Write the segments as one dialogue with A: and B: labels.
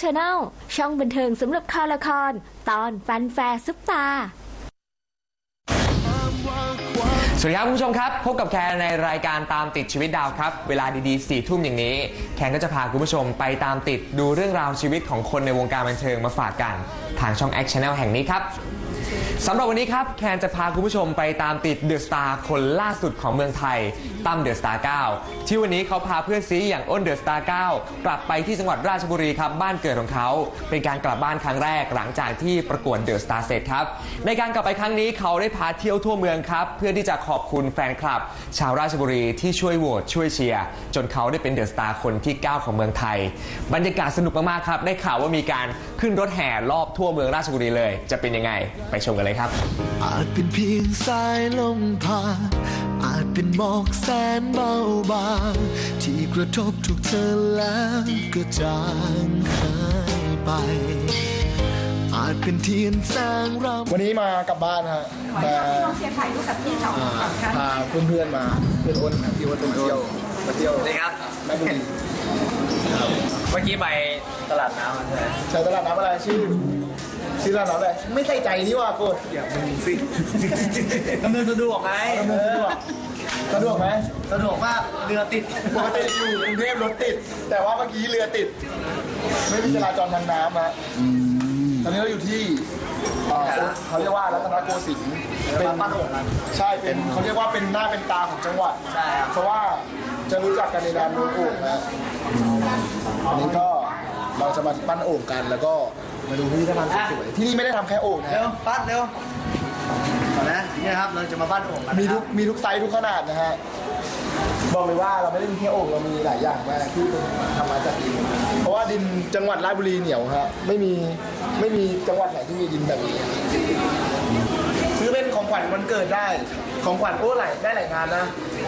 A: Channel ช่องบันเทิงสำหรับคอละคร ตอนฟันแฟร์ซุปตา
B: สวัสดีครับคุณผู้ชมครับ พบกับแคนในรายการตามติดชีวิตดาวครับ เวลาดีๆสี่ทุ่มอย่างนี้ แคนก็จะพาคุณผู้ชมไปตามติดดูเรื่องราวชีวิตของคนในวงการบันเทิงมาฝากกัน ทางช่อง X Channel แห่งนี้ครับ สำหรับวันนี้ครับแคนจะพาคุณผู้ชมไปตามติดเดอะสตาร์คนล่าสุดของเมืองไทยตั้มเดอะสตาร์9ที่วันนี้เขาพาเพื่อนซีอย่างอ้นเดอะสตาร์9กลับไปที่จังหวัดราชบุรีครับบ้านเกิดของเขา เป็นการกลับบ้านครั้งแรกหลังจากที่ประกวดเดอะสตาร์เสร็จครับในการกลับไปครั้งนี้เขาได้พาเที่ยวทั่วเมืองครับเพื่อที่จะขอบคุณแฟนคลับ ชาวราชบุรีที่ช่วยโหวตช่วยเชียร์จนเขาได้เป็นเดอะสตาร์คนที่ 9 ของเมืองไทย บรรยากาศสนุกมากๆครับได้ข่าวว่ามีการ ขึ้นรถแห่รอบทั่วเมืองราชบุรีเลย จะเป็นยังไงไปชมกันเลยครับ
C: อาจเป็นเพียงสายลมผ่านอาจเป็นหมอกแสนเบาบางที่กระทบทุกเธอแล้วก็จางหายไป อาจเป็นเทียนแสงรำ
D: วันนี้มากลับบ้านฮะมาพาเพื่อนๆมาเพื่อนอ้นครับพี่อ้นมาเที่ยวมาเที่ยว
E: สวัสดีครับ
D: ราชบุรี
E: เมื่อกี้ไปตลาดน้ำมาใช่ไหม
D: ใช้ตลาดน้ำอะไรชื่อชื่อร้านน้ำอะไรไม่ใส่ใจนี่ว่าโกดอย่ามึงสิ
E: ดำเนินสะดวกไง
D: ดำเนินสะดวกสะดวกไหม
E: สะดวกมากเรือติด
D: ปกติอยู่กรุงเทพรถติด แต่ว่าเมื่อกี้เรือติด ไม่มีจราจรทางน้ำฮะตอนนี้เราอยู่ที่เอ่อเขาเรียกว่ารัตนโกสินทร์เป็น
E: บ้านโอ่งนะ
D: ใช่เป็นเขาเรียกว่าเป็นหน้าเป็นตาของจังหวัด
E: ใช่ครับ
D: เพราะว่า จะรู้จักกันในนามลุงโอ่งนะอันนี้ก็เราจะมาปั้นโอ่งกันแล้วก็มาดูพิพิธภัณฑ์สวยๆที่นี่ไม่ได้ทำแค่โอ่ง
E: เร็ว
D: นะ
E: ปั้นเร็วก่อนนะนี่นะครับเราจะมาปั้นโอ่งกัน
D: มี
E: นะค
D: ทุ
E: รั
D: ก
E: บ
D: มีทุกไซส์ทุกขนาดนะฮะบอกเลยว่าเราไม่ได้มีแค่โอ่งเรามีหลายอย่างมากที่เป็นทำมาจากดินเพราะว่าดินจังหวัดราชบุรีเหนียวฮะไม่มีไม่มีจังหวัดไหนที่มีดินแบบนี้ ซื้อเป็นของขวัญวันเกิดได้ ของขวัญโอ้ไหลได้หลายงานนะ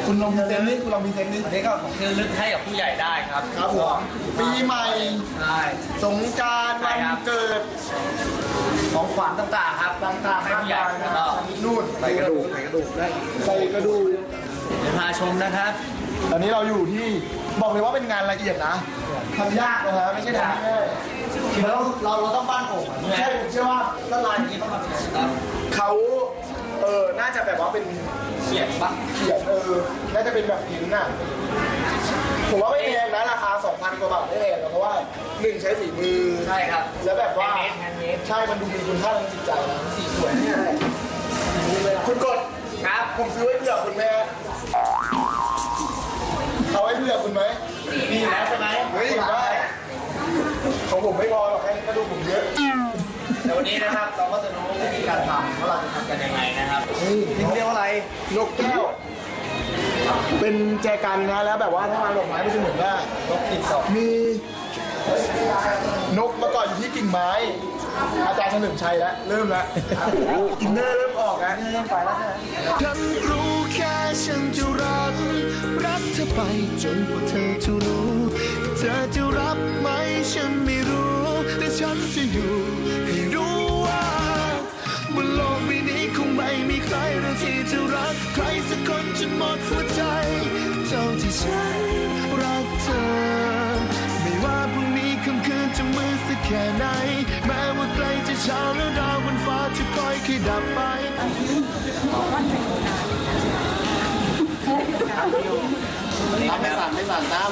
D: คุณลองพรีเซนต์นี่คุณลองพรีเซนต์นี่
E: อันนี้ก็ของที่ระลึกให้กับผู้ใหญ่ได้ครับ
D: ครับผมปีใหม่
E: ใช่
D: สงกราร
E: ใช่
D: วัน
E: ครับ
D: เกิด
E: ของขวัญต่างๆครับ
D: ต่างๆ
E: ให้ผู้ใหญ่
D: นะ
E: แล้วก็
D: นู่นใส่กระดูกใส่กระดูกได้ใส่กระดูก
E: เดี๋ยวพาชมนะครับ
D: ตอนนี้เราอยู่ที่บอกเลยว่าเป็นงานละเอียดนะทำยากนะฮะไม่ใช่ทำง่าย
E: คือเราเราเราต้องปั้นโอ่ง
D: ๆใช่ผมเชื่อว่า
E: ละลายอย่างนี้ต้องมาเขียนครับ
D: เขาเออน่าจะแบบว่าเป็น
E: เขียนปะ
D: เขียนเออน่าจะเป็นแบบหินน่ะผมว่าไม่แพงนะราคา 2,000 กว่าบาทไม่แพงนะเพราะว่าหนึ่งใช้ฝีมือ
E: ใช่ครับ
D: แล้วแบบว่า
E: แฮนด์เมดแฮนด์เมด
D: ใช่มันดูมีคุณค่าทางจิตใจนะสีสวยเนี่ยคุณกด
E: ครับ
D: ผมซื้อไว้เผื่อคุณไหมฮะ เอาไว้เผื่อคุณไหม
E: มีอยู่แล้วใช่ไหม
D: เฮ้ยได้ของผมไม่พอหรอกแค่กระดูกผมเยอะ
E: เดี๋ยววันนี้นะครับเราก็จะรู้วิธีการทำว่าเราจะทำกันยังไงนะครับ
D: นี่
E: นี่เขาเรียกว่าอะไร
D: นกแก้ว เป็นแจกันนะแล้วแบบว่าถ้าวางดอกไม้มันจะเหมือนว่าน
E: กติดดอก
D: มีนกมาเกาะอยู่ที่กิ่งไม้ อาจารย์เฉลิมชัยแล้วเริ่มแล้วอินเนอร์เริ่มออกแล้ว
E: เริ่มไปแล้วใช่ไหม
C: ฉันจะรัก รักเธอไปจนกว่าเธอจะรู้ เธอจะรับไหมฉันไม่รู้ แต่ฉันจะอยู่ให้รู้ว่าบนโลกใบนี้คงไม่มีใครเราที่จะรัก ใครสักคนจนหมดหัวใจ เท่าที่ฉันรักเธอ ไม่ว่าพรุ่งนี้ค่ำคืนจะมืดสักแค่ไหน แม้ว่าใกล้จะเช้าแล้วดาวบนฟ้าจะค่อยๆดับไป
D: น้ำไม่สั่นไม่สั่นน้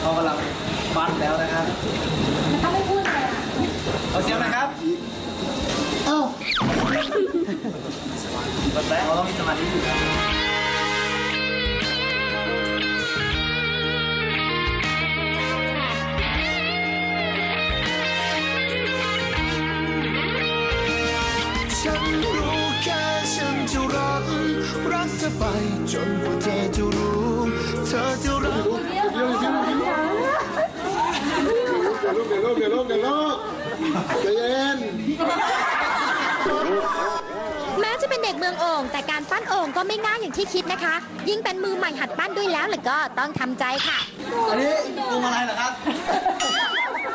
E: เขากำลังปั้นแล้วนะครับถ้าไม่พูดเลยเอาเสียงหนะครับเอ้าเราต้องมีสมาธิอยู่นะ
C: ฉันรู้แค่ฉันจะรักรักเธอไปจนกว่าเธอจ
D: ลูกเดี๋ยวลูกเดี๋ยวลูกใจเย็น
A: แม้จะเป็นเด็กเมืองโอ่งแต่การปั้นโอ่งก็ไม่ง่ายอย่างที่คิดนะคะ ยิ่งเป็นมือใหม่หัดปั้นด้วยแล้วหรือก็ต้องทำใจค่ะ
E: อันนี้ดูอะไรเหรอครับ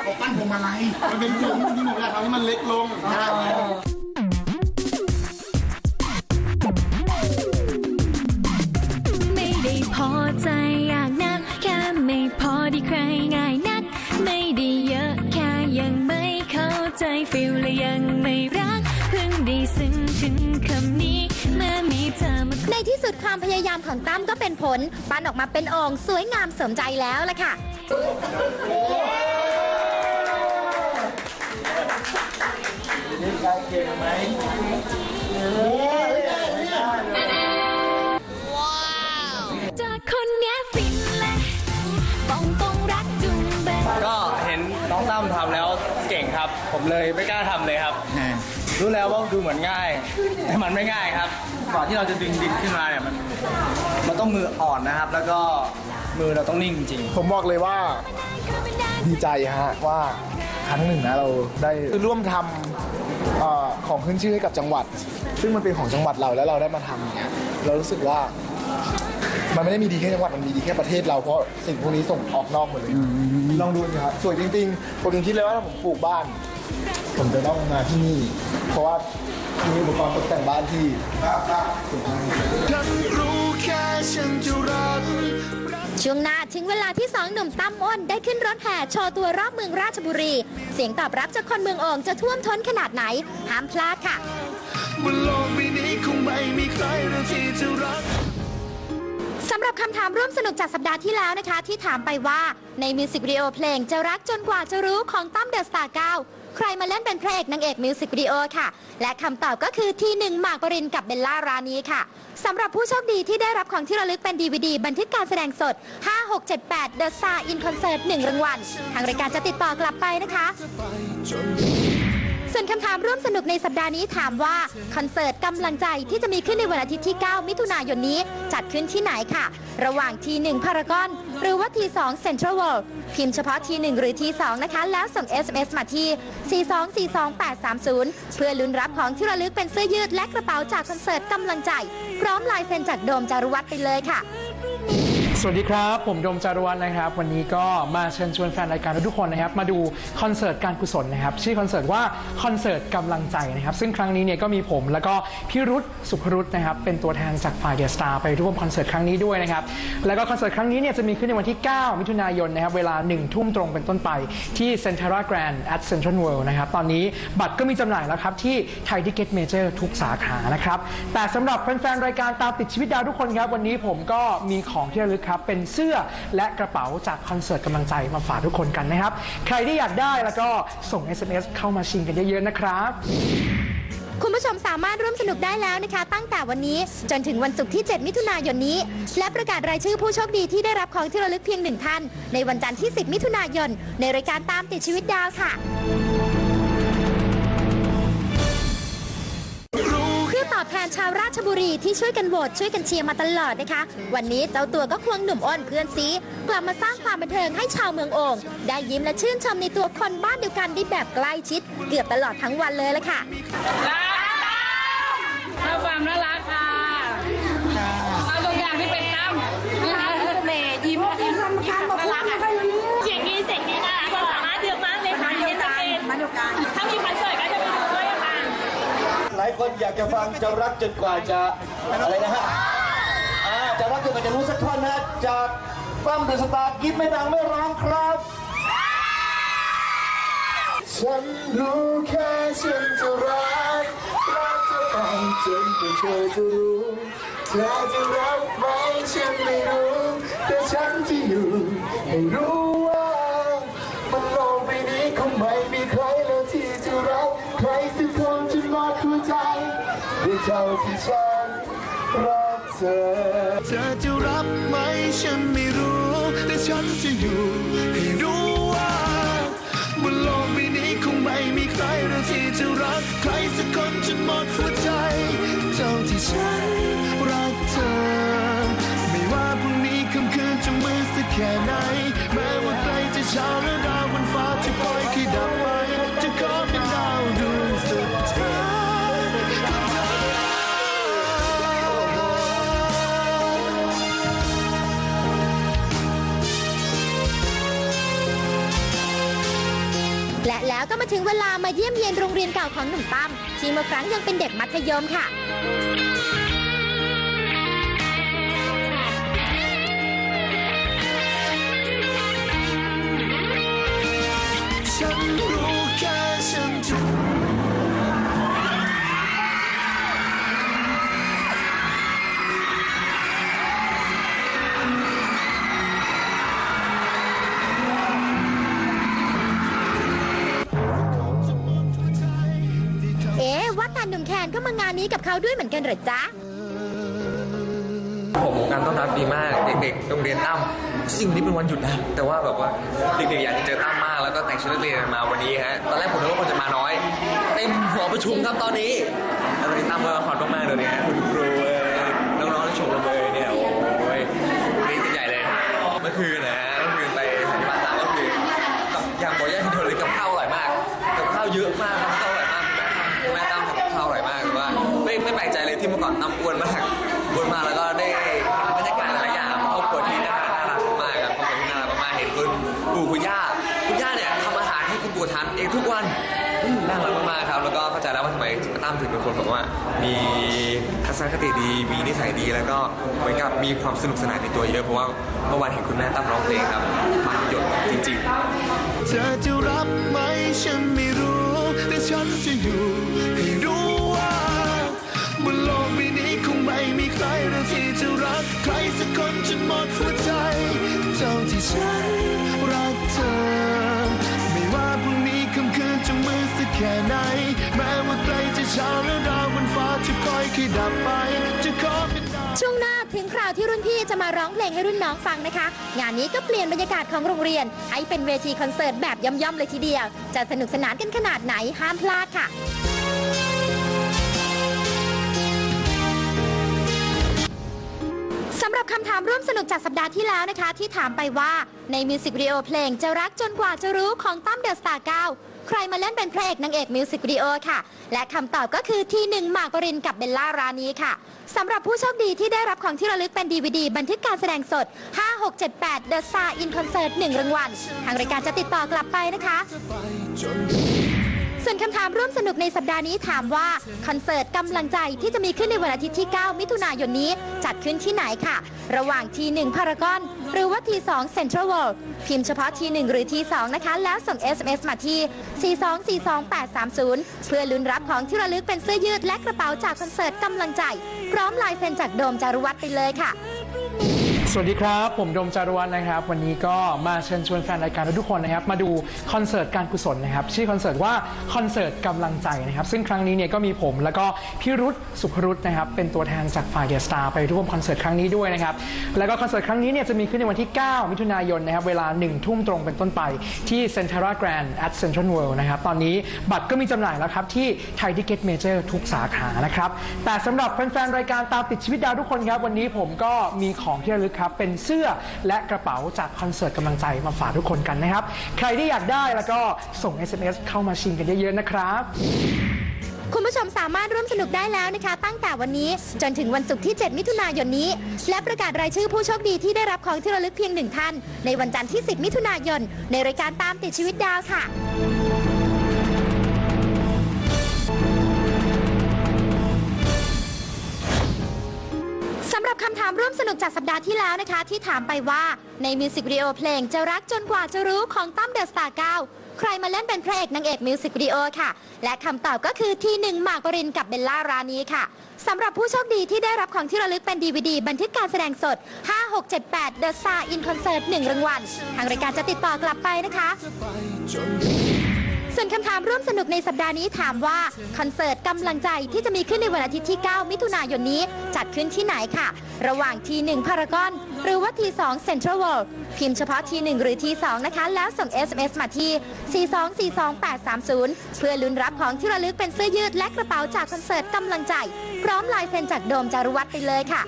D: ผมปั้นผมอะไรมันเป็นผมที่ผมอยากทำให้มันเล็กลง
F: ไม่ได้พอใจอยากนักแค่ไม่พอที่ใครง่ายนักไม่ได้เยอะ ใจฟิลและยังไม่รักเพิ่งได้ซึ้งถึงคำนี้ เมื่อมีเธอมา
A: ในที่สุดความพยายามของตั้มก็เป็นผลปั้นออกมาเป็นโอ่งสวยงามสมใจแล้วล่ะค่ะ
F: จาก เลย
E: ไม่กล้าทำเลยครับรู้แล้วว่าดูเหมือนง่าย แต่มันไม่ง่ายครับก่อนที่เราจะดึงดินขึ้นมาเนี่ยมันมันต้องมืออ่อนนะครับ แล้วก็มือเราต้องนิ่งจริง
D: ผมบอกเลยว่าดีใจฮะว่าครั้งหนึ่งนะเราได้ร่วมทำเอ่อของขึ้นชื่อให้กับจังหวัด ซึ่งมันเป็นของจังหวัดเราแล้วเราได้มาทำอย่างเงี้ยเรารู้สึกว่า มันไม่ได้มีดีแค่จังหวัดมันมีดีแค่ประเทศเราเพราะสิ่งพวกนี้ส่งออกนอกหมดเลยลองดูสิครับสวยจริงๆผมยังคิดเลยว่าถ้าผมปลูกบ้าน ผมจะต้องมาที่นี่ เพราะว่ามีอุปกรณ์ตกแต่งบ้านที่สวยมาก
C: ฉันรู้แค่ฉันจะรัก
A: ช่วงหน้าถึงเวลาที่สองหนุ่มตั้มอ้นได้ขึ้นรถแห่โชว์ตัวรอบเมืองราชบุรี เสียงตอบรับจากคนเมืองโอ่งจะท่วมท้นขนาดไหน ห้ามพลาดค่ะ
C: บนโลกใบนี้คงไม่มีใครเราที่จะรัก
A: สำหรับคำถามร่วมสนุกจากสัปดาห์ที่แล้วนะคะ ที่ถามไปว่าในมิวสิกวิดีโอเพลงจะรักจนกว่าจะรู้ของตั้มเดอะสตาร์9 ใครมาเล่นเป็นพระเอกนางเอกมิวสิกวิดีโอค่ะ และคำตอบก็คือทีหนึ่งหมากปรินกับเบลล่ารานีค่ะสำหรับผู้โชคดีที่ได้รับของที่ระลึกเป็นดีวดีบันทึกการแสดงสด 5678 The Star in Concert 1รางวัลทางรายการจะติดต่อกลับไปนะคะ ส่วนคำถามร่วมสนุกในสัปดาห์นี้ถามว่า คอนเสิร์ตกำลังใจที่จะมีขึ้นในวันอาทิตย์ที่ 9 มิถุนายนนี้ จัดขึ้นที่ไหนค่ะ ระหว่างที1พารากอน หรือว่าที2 Central World พิมพ์เฉพาะที1หรือที2นะคะ แล้วส่ง SMS มาที่ 4242830 เพื่อลุ้นรับของที่ระลึกเป็นเสื้อยืดและกระเป๋าจากคอนเสิร์ตกำลังใจ พร้อมลายเซ็นจากโดมจารุวัฒน์ไปเลยค่ะ
G: สวัสดีครับ ผมโดมจารวัฒนนะครับ วันนี้ก็มาเชิญชวนแฟนรายการทุกคนนะครับ มาดูคอนเสิร์ตการกุศลนะครับ ชื่อคอนเสิร์ตว่าคอนเสิร์ตกำลังใจนะครับ ซึ่งครั้งนี้เนี่ยก็มีผมแล้วก็พี่รุธสุภรุธนะครับ เป็นตัวแทนจากฝ่ายเดียสตาร์ไปร่วมคอนเสิร์ตครั้งนี้ด้วยนะครับ แล้วก็คอนเสิร์ตครั้งนี้เนี่ยจะมีขึ้นในวันที่ 9 มิถุนายนนะครับ เวลา 1 ทุ่มตรงเป็นต้นไปที่ Centara Grand at Central World นะครับ ตอนนี้บัตรก็มีจำหน่ายแล้วครับที่ไทยทิเก็ตเมเจอร์ทุกสาขานะครับ แต่สำหรับแฟนๆรายการตามติดชีวิตดาวทุกคนครับวันนี้ผมก็มีของที่ระลึกครับเป็นเสื้อและกระเป๋าจากคอนเสิร์ตกำลังใจมาฝากทุกคนกันนะครับ ใครที่อยากได้แล้วก็ส่ง SMS เข้ามาชิงกันเยอะๆนะครับ
A: คุณผู้ชมสามารถร่วมสนุกได้แล้วนะคะ ตั้งแต่วันนี้จนถึงวันศุกร์ที่ 7 มิถุนายนนี้ และประกาศรายชื่อผู้โชคดีที่ได้รับของที่ระลึกเพียงหนึ่งท่าน ในวันจันทร์ที่ 10 มิถุนายน ในรายการตามติดชีวิตดาวค่ะ แทนชาวราชบุรีที่ช่วยกันโหวตช่วยกันเชียร์มาตลอดนะคะ วันนี้เจ้าตัวก็ควงหนุ่มอ้นเพื่อนซีกลับมาสร้างความบันเทิงให้ชาวเมืองโอ่งได้ยิ้มและชื่นชมในตัวคนบ้านเดียวกันได้แบบใกล้ชิด เกือบตลอดทั้งวันเลยละค่ะ
H: ชอบความน่ารักค่ะ คนอยากจะ
I: ฟังจะรักจนกว่าจะอะไรนะฮะอ่าจะรักจนกว่าจะรู้สักท่อนนะจากปั้มเดอะสตาร์กิฟไม่ดังไม่ร้องครับ
C: ฉันรู้แค่ฉันจะรักรักเธอไปจนกว่าเธอจะรู้เธอจะรักไหมฉันไม่รู้ แต่ฉันจะอยู่ให้รู้ว่า เท่าที่ฉันรักเธอ เธอจะรับไหมฉันไม่รู้ แต่ฉันจะอยู่ให้รู้ว่าบนโลกใบนี้คงไม่มีใครเราที่จะรัก ใครสักคนจนหมดหัวใจ เท่าที่ฉัน
A: ถึงเวลามาเยี่ยมเยียนโรงเรียนเก่าของหนุ่มตั้มที่เมื่อครั้งยังเป็นเด็กมัธยมค่ะ
C: ฉันรู้ นี้
A: กับเขาด้วยเหมือนกันเหรอจ๊ะ
B: ผมการต้อนรับดีมากเด็กๆโรงเรียนตั้มจริงๆวันนี้เป็นวันหยุดนะแต่ว่าแบบว่าเด็กๆอยากจะเจอตั้มมากแล้วก็แต่งชุดนักเรียนมาวันนี้ฮะตอนแรกผมนึกว่าคนจะมาน้อยเต็มหัวประชุมครับตอนนี้แล้วตอนนี้ตั้มก็ขอดมากๆเลยนะคุณครูเอ่ยน้องๆที่ชมรมเลยเนี่ยโอ้ยนี่กันใหญ่เลยเมื่อคืนนะเมื่อคืนไปที่บ้านตั้มก็คือกับอย่างบอกย่าที่เธอเลยกับข้าวอร่อยมากกับข้าวเยอะมากครับข้าวอร่อยมากแม่ตั้มทำกับข้าวอร่อยมาก ไม่ไม่แปลกใจเลยที่เมื่อก่อนตั้มอ้วนมากอ้วนมากแล้วก็ได้เห็นบรรยากาศหลายๆอย่างครอบครัวที่น่ารักมากครับครอบครัวที่น่ารักมากเห็นคุณปู่คุณย่าคุณย่าเนี่ยทำอาหารให้คุณปู่ทานเองทุกวันน่ารักมากๆครับแล้วก็เข้าใจแล้วว่าทำไมตั้มถึงเป็นคนแบบว่า มีทัศนคติดีมีนิสัยดีแล้วก็เหมือนกับมีความสนุกสนานในตัวเยอะเพราะว่าเมื่อวานเห็นคุณแม่ตั้มร้องเพลงครับมันหยดจริงๆ
C: เธอจะรับไหมฉันไม่รู้แต่ฉันจะอยู่ ไม่มีใครเราที่จะรัก ใครสักคนจนหมดหัวใจเท่าที่ฉันรักเธอ ไม่ว่าพรุ่งนี้ค่ำคืนจะมืดสักแค่ไหน แม้ว่าไกลจะเช้าและดาวบนฟ้าจะค่อยค่อยดับไป จะขอเป็นดาว
A: ช่วงหน้าถึงคราวที่รุ่นพี่จะมาร้องเพลงให้รุ่นน้องฟังนะคะ งานนี้ก็เปลี่ยนบรรยากาศของโรงเรียน ให้เป็นเวทีคอนเสิร์ตแบบย่อมๆเลยทีเดียว จะสนุกสนานกันขนาดไหนห้ามพลาดค่ะ สำหรับคำถามร่วมสนุกจากสัปดาห์ที่แล้วนะคะ ที่ถามไปว่าในมิวสิกวิดีโอเพลงจะรักจนกว่าจะรู้ของตั้มเดอะสตาร์9ใครมาเล่นเป็นพระเอกนางเอกมิวสิกวิดีโอค่ะ และคำตอบก็คือทีหนึ่งหมากปรินกับเบลล่ารานีค่ะสำหรับผู้โชคดีที่ได้รับของที่ระลึกเป็น DVD บันทึกการแสดงสด 5678 The Star in Concert 1รางวัลทางรายการจะติดต่อกลับไปนะคะ ส่วนคำถามร่วมสนุกในสัปดาห์นี้ถามว่า คอนเสิร์ตกำลังใจที่จะมีขึ้นในวันอาทิตย์ที่ 9 มิถุนายนนี้ จัดขึ้นที่ไหนค่ะ ระหว่างที1พารากอน หรือว่าที2 Central World พิมพ์เฉพาะที1หรือที2นะคะ แล้วส่ง SMS มาที่ 4242830 เพื่อลุ้นรับของที่ระลึกเป็นเสื้อยืดและกระเป๋าจากคอนเสิร์ตกำลังใจ พร้อมลายเซ็นจากโดมจารุวัฒน์ไปเลยค่ะ
G: สวัสดีครับ ผมดมจารวันนะครับ วันนี้ก็มาเชิญชวนแฟนรายการทุกคนนะครับ มาดูคอนเสิร์ตการกุศลนะครับ ชื่อคอนเสิร์ตว่าคอนเสิร์ตกำลังใจนะครับ ซึ่งครั้งนี้เนี่ยก็มีผมแล้วก็พี่รุธสุภรุธนะครับ เป็นตัวแทนจากฝ่ายเดียสตาร์ไปร่วมคอนเสิร์ตครั้งนี้ด้วยนะครับ แล้วก็คอนเสิร์ตครั้งนี้เนี่ยจะมีขึ้นในวันที่ 9 มิถุนายนนะครับ เวลา 1 ทุ่มตรงเป็นต้นไปที่เซ็นทรัลแกรนด์ at Central World นะครับ ตอนนี้บัตรก็มีจำหน่ายแล้วครับที่ไทยทิเก็ตเมเจอร์ทุกสาขานะครับ แต่สำหรับแฟนๆรายการตามติดชีวิตดาวทุกคนครับวันนี้ผมก็มีของที่ระลึกครับเป็นเสื้อและกระเป๋าจากคอนเสิร์ตกำลังใจมาฝากทุกคนกันนะครับ ใครที่อยากได้แล้วก็ส่ง SMS เข้ามาชิงกันเยอะๆนะครับ
A: คุณผู้ชมสามารถร่วมสนุกได้แล้วนะคะ ตั้งแต่วันนี้จนถึงวันศุกร์ที่ 7 มิถุนายนนี้ และประกาศรายชื่อผู้โชคดีที่ได้รับของที่ระลึกเพียงหนึ่งท่าน ในวันจันทร์ที่ 10 มิถุนายน ในรายการตามติดชีวิตดาวค่ะำหรับคำถามร่วมสนุกจากสัปดาห์ที่แล้วนะคะ ที่ถามไปว่าในมิวสิกวิดีโอเพลงจะรักจนกว่าจะรู้ของตั้มเดอะสตาร์9ใครมาเล่นเป็นพระเอกนางเอกมิวสิกวิดีโอค่ะ และคำตอบก็คือทีหนึ่งหมากปรินกับเบลล่ารานีค่ะสำหรับผู้โชคดีที่ได้รับของที่ระลึกเป็น DVD บันทึกการแสดงสด 5678 The Star in Concert 1รางวัลทางรายการจะติดต่อกลับไปนะคะ วนคำถามร่วมสนุกในสัปดาห์นี้ถามว่าคอนเสิร์ตกำลังใจที่จะมีขึ้นในวันอาทิตย์ที่ 9 มิถุนายนนี้ จัดขึ้นที่ไหนค่ะ ระหว่างที1พารากอน หรือว่าที2 Central World พิมพ์เฉพาะที1หรือที2นะคะ แล้วส่ง SMS มาที่ 4242830 เพื่อลุ้นรับของที่ระลึกเป็นเสื้อยืดและกระเป๋าจากคอนเสิร์ตกำลังใจ พร้อมลายเซ็นจากโดมจารุวัฒน์ไปเลยค่ะ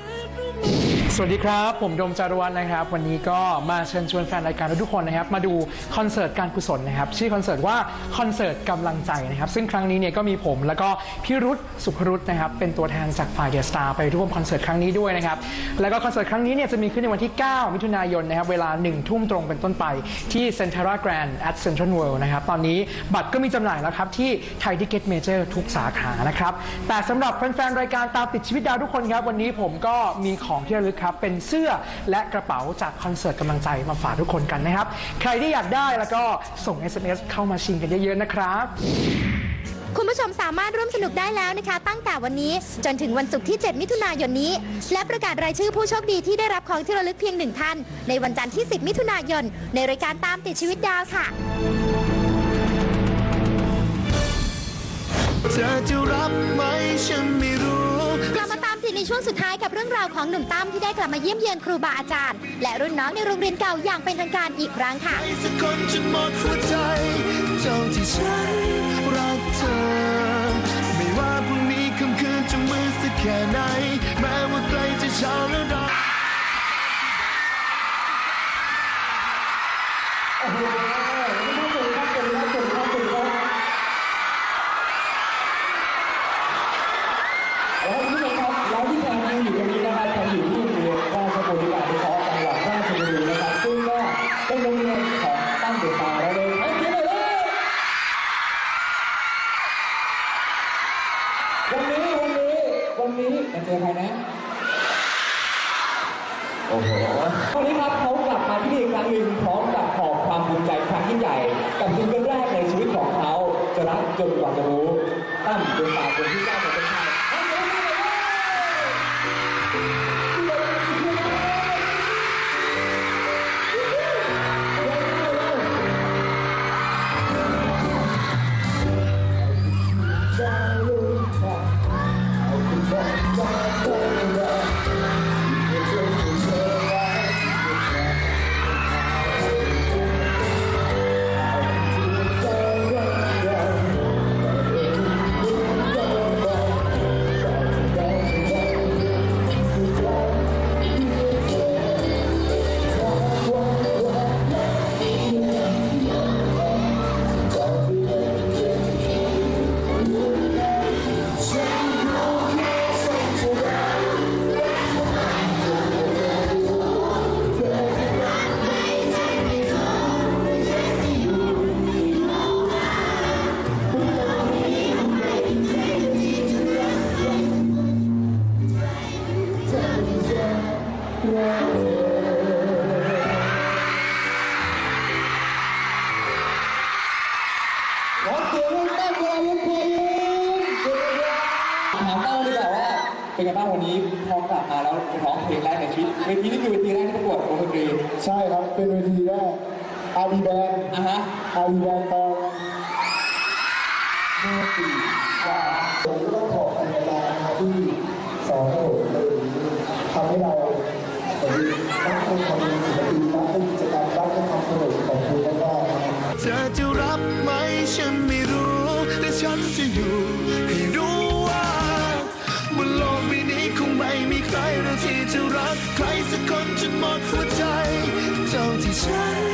G: สวัสดีครับ ผมโดมจารวัฒนนะครับ วันนี้ก็มาเชิญชวนแฟนรายการทุกคนนะครับ มาดูคอนเสิร์ตการกุศลนะครับ ชื่อคอนเสิร์ตว่าคอนเสิร์ตกำลังใจนะครับ ซึ่งครั้งนี้เนี่ยก็มีผมแล้วก็พี่รุธสุภรุธนะครับ เป็นตัวแทนจากฝ่ายเดียสตาร์ไปร่วมคอนเสิร์ตครั้งนี้ด้วยนะครับ แล้วก็คอนเสิร์ตครั้งนี้เนี่ยจะมีขึ้นในวันที่ 9 มิถุนายนนะครับ เวลา 1 ทุ่มตรงเป็นต้นไปที่เซ็นทรัลแกรนด์ at Central World นะครับ ตอนนี้บัตรก็มีจำหน่ายแล้วครับที่ไทยทิเก็ตเมเจอร์ทุกสาขานะครับ แต่สำหรับแฟนๆรายการตามติดชีวิตดาวทุกคนครับวันนี้ผมก็มีของที่ระลึกครับเป็นเสื้อและกระเป๋าจากคอนเสิร์ตกำลังใจมาฝากทุกคนกันนะครับ ใครที่อยากได้แล้วก็ส่ง SMS เข้ามาชิงกันเยอะๆนะครับ
A: คุณผู้ชมสามารถร่วมสนุกได้แล้วนะคะ ตั้งแต่วันนี้จนถึงวันศุกร์ที่ 7 มิถุนายนนี้ และประกาศรายชื่อผู้โชคดีที่ได้รับของที่ระลึกเพียงหนึ่งท่าน ในวันจันทร์ที่ 10 มิถุนายน ในรายการตามติดชีวิตดาวค่ะ
C: เเธอจะรับไหมฉันไม่รู้
A: กลับมาตามติดในช่วงสุดท้ายกับเรื่องราวของหนุ่มตั้มที่ได้กลับมาเยี่ยมเยียนครูบาอาจารย์ และรุ่นน้องในโรงเรียนเก่าอย่างเป็นทางการอีกครั้งค่ะ
C: สักคนจนหมดหัวใจเท่าที่ฉันรักเธอ ไม่ว่าพรุ่งนี้ค่ำคืนจะมืดสักแค่ไหน แม้ว่าใกล้จะเช้าแล้วดอก
I: ขอเสียงให้ตั้งเวลาวุฒิภูมิถามตั้งดีกว่าว่าเป็นไงบ้างวันนี้พอกลับมาแล้วร้องเพลงแรกในชีวิตเวทีนี้คือเวทีแรกที่ประกวดวงดนตรี
D: ใช่ครับ เป็นเวทีแรกอารีแบน
I: อะฮะ
D: อารีแบนตอนห้าปีกว่าผมก็ต้องขอบคุณอาจารย์นะครับที่สอนให้ผมในวันนี้ทำให้เรา เธ
C: อจะรับไหมฉันไม่รู้แต่ฉันจะอยู่ให้รู้ว่าบนโลกใบนี้คงไม่มีใครเราที่จะรักใครสักคนจนหมดหัวใจเท่าที่ฉัน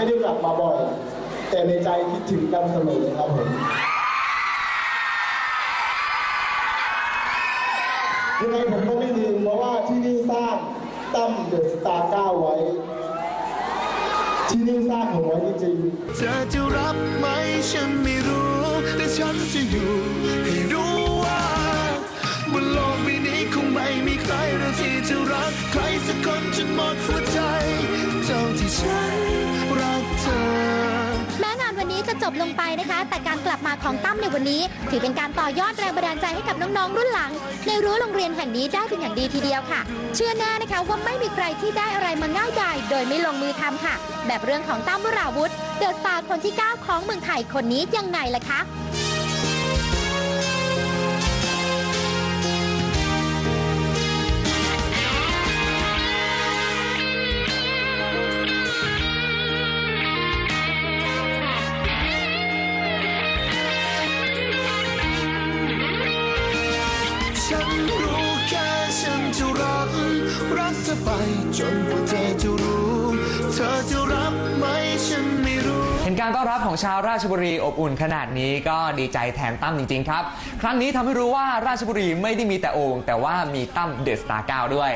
C: ไม่ได้
D: กลับมาบ่อย แต่ในใจคิดถึงกันเสมอครับผมยังไงผมก็ไม่ลืมเพราะว่าที่นี่สร้างตั้มเดอะสตาร์เก้าไว้ ที่นี่สร้างผมไว้จริงๆ
C: เธอจะรับไหมฉันไม่รู้ แต่ฉันจะอยู่ บลงไป
A: นะคะ แต่การกลับมาของตั้มในวันนี้ ถือเป็นการต่อยอดแรงบันดาลใจให้กับน้องๆรุ่นหลัง ในรั้วโรงเรียนแห่งนี้ได้เป็นอย่างดีทีเดียวค่ะ เชื่อแน่นะคะว่าไม่มีใครที่ได้อะไรมาง่ายดายโดยไม่ลงมือทำค่ะ แบบเรื่องของตั้มวราวุธเดอะสตาร์คนที่ 9 ของเมืองไทยคนนี้ยังไงล่ะคะ
C: ฉันรู้แค่ฉันจะรัก รักเธอไปจนกว่าเธอจะรู้ เธอจะรับ
B: การต้อนรับของชาวราชบุรีอบอุ่นขนาดนี้ก็ดีใจแทนตั้มจริง ๆ ครับ ครั้งนี้ทำให้รู้ว่าราชบุรีไม่ได้มีแต่โอ่งแต่ว่ามีตั้มเดอะสตาร์เด้วย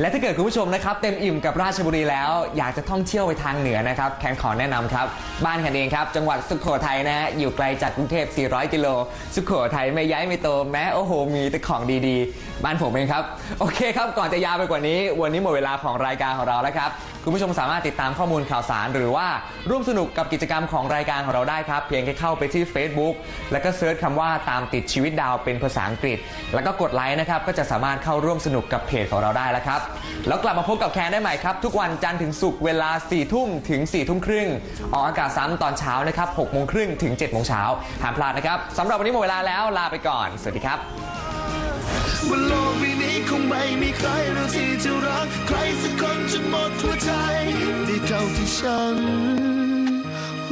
B: และถ้าเกิดคุณผู้ชมนะครับเต็มอิ่มกับราชบุรีแล้วอยากจะท่องเที่ยวไปทางเหนือนะครับแคนขอแนะนำครับ บ้านแคนเองครับ จังหวัดสุขโขทัยนะฮะอยู่ไกลจากกรุงเทพ 400 กิโล สุขโขทัยไม่ย้ายไม่โตแม้โอ้โหมีแต่ของดีๆ บ้านผมเองครับโอเคครับก่อนจะยาวไปกว่านี้ วันนี้หมดเวลาของรายการของเราแล้วครับ คุณผู้ชมสามารถติดตามข้อมูลข่าวสาร หรือว่าร่วมสนุกกับกิจกรรมของรายการของเราได้ครับ เพียงแค่เข้าไปที่ Facebook แล้วก็เซิร์ชคำว่าตามติดชีวิตดาวเป็นภาษาอังกฤษ แล้วก็กดไลค์นะครับก็จะสามารถเข้าร่วมสนุกกับเพจของเราได้แล้วครับแล้วกลับมาพบกับแคนได้ใหม่ครับทุกวันจันทร์ถึงศุกร์เวลา4ทุ่มถึง4ทุ่มครึ่งออกอากาศซ้ำตอนเช้านะครับ6โมงครึ่งถึง7โมงเช้าห้ามพลาดนะครับสำหรับวันนี้หมดเวลาแล้วลาไปก่อน สวัสดีครับ
C: บนโลกใบนี้คงไม่มีใครเราที่จะรัก ใครสักคนจนหมดหัวใจได้เท่าที่ฉัน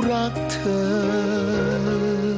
C: รักเธอ